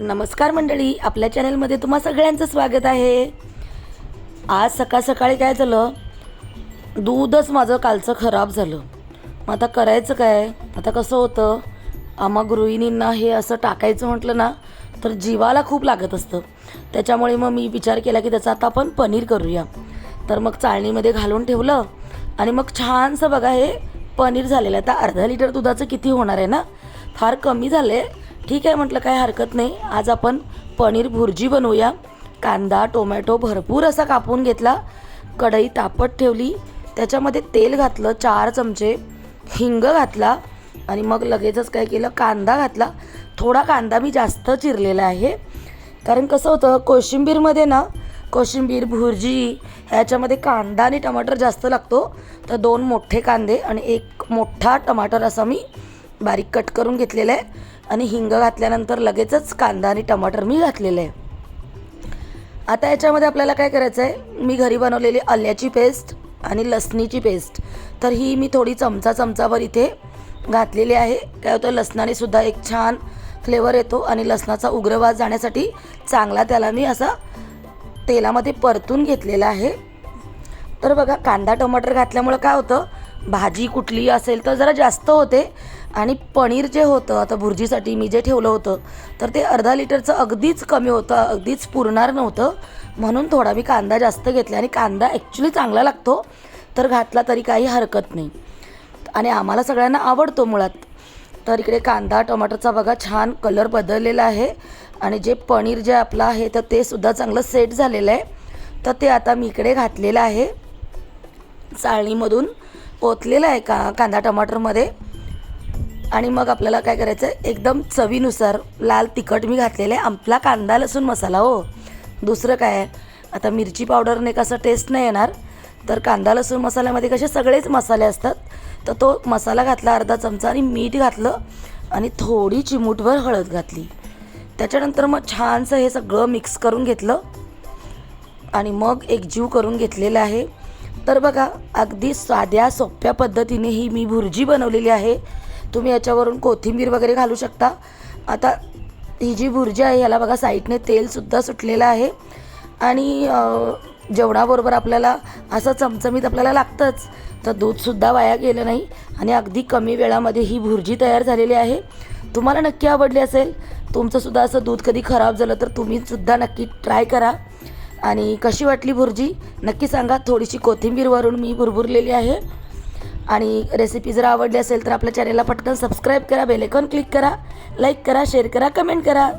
नमस्कार मंडळी आपल्या चॅनलमध्ये तुम्हा सगळ्यांचं स्वागत आहे. आज सकाळ सकाळी काय झालं? दूधच माझं कालचं खराब झालं. मग आता करायचं काय? आता कसं होतं? आम्हा गृहिणींना हे असं टाकायचं म्हटलं ना तर जीवाला खूप लागत असतं. त्याच्यामुळे मग मी विचार केला की त्याचं आता आपण पनीर करूया. तर मग चाळणीमध्ये घालून ठेवलं आणि मग छानसं बघा हे पनीर झालेलं आहे. आता अर्धा लिटर दुधाचं किती होणार आहे ना? फार कमी झालं आहे ठीक आहे म्हटलं काय हरकत नाही. आज आपण पनीर भुर्जी बनवूया. कांदा टोमॅटो भरपूर असा कापून घेतला. कढई तापत ठेवली. त्याच्यामध्ये तेल घातलं चार चमचे हिंग घातला. आणि मग लगेचच काय केलं कांदा घातला. थोडा कांदा मी जास्त चिरलेला आहे. कारण कसं होतं कोशिंबीरमध्ये ना कोशिंबीर भुर्जी ह्याच्यामध्ये कांदा आणि टमाटर जास्त लागतो. तर दोन मोठे कांदे आणि एक मोठा टमाटर असा मी बारीक कट करून घेतलेला आहे. आणि हिंग घातल्यानंतर लगेचच कांदा आणि टमाटर मी घातलेलं आहे. आता याच्यामध्ये आपल्याला काय करायचं आहे? मी घरी बनवलेली आल्याची पेस्ट आणि लसणीची पेस्ट. तर ही मी थोडी चमचा चमचाभर इथे घातलेली आहे. काय होतं? लसणाने सुद्धा एक छान फ्लेवर येतो आणि लसणाचा उग्रवास जाण्यासाठी चांगला त्याला मी असा तेलामध्ये परतून घेतलेला आहे. तर बघा कांदा टमाटर घातल्यामुळं काय होतं? भाजी कुठली असेल तर जरा जास्त होते. आणि पनीर जे होतं आता भुर्जीसाठी मी जे ठेवलं होतं तर ते अर्धा लिटरचं अगदीच कमी होतं अगदीच पुरणार नव्हतं. म्हणून थोडा मी कांदा जास्त घेतला आणि कांदा ॲक्च्युली चांगला लागतो तर घातला तरी काही हरकत नाही. आणि आम्हाला सगळ्यांना आवडतो मुळात. तर इकडे कांदा टमाटरचा बघा छान कलर बदललेला आहे. आणि जे पनीर जे आपलं आहे तर ते सुद्धा चांगलं सेट झालेलं आहे. तर ते आता मी इकडे घातलेलं आहे. चाळणीमधून. ओतलेलं आहे का कांदा टमाटरमध्ये? आणि मग आपल्याला काय करायचं आहे? एकदम चवीनुसार लाल तिखट मी घातलेलं आहे. आपला कांदा लसूण मसाला हो. दुसरं काय आता मिरची पावडरने कसं टेस्ट नाही येणार तर कांदा लसूण मसाल्यामध्ये कसे सगळेच मसाले असतात तर तो मसाला घातला अर्धा चमचा आणि मीठ घातलं आणि थोडी चिमूटभर हळद घातली. त्याच्यानंतर मग छानसं हे सगळं मिक्स करून घेतलं. आणि मग एकजीव करून घेतलेलं आहे. तर बघा अगदी साध्या सोप्या पद्धतीने ही मी भुर्जी बनवलेली आहे. तुम्ही याच्यावरून कोथिंबीर वगैरे घालू शकता. आता ही जी भुर्जी आहे याला बघा साईडने तेलसुद्धा सुटलेलं आहे. आणि जेवणाबरोबर आपल्याला असं चमचमीत आपल्याला लागतंच तर दूधसुद्धा वाया गेलं नाही. आणि अगदी कमी वेळामध्ये ही भुर्जी तयार झालेली आहे. तुम्हाला नक्की आवडली असेल तुमचंसुद्धा असं दूध कधी खराब झालं तर तुम्हीसुद्धा नक्की ट्राय करा. आणि कशी वाटली भुर्जी? नक्की सांगा. थोडीशी कोथिंबीर वरून मी भुरभुरलेली आहे. आणि रेसिपी जर आवडली असेल तर आपल्या चॅनेलला पटकन सबस्क्राईब करा बेलेकॉन क्लिक करा लाईक करा शेअर करा कमेंट करा.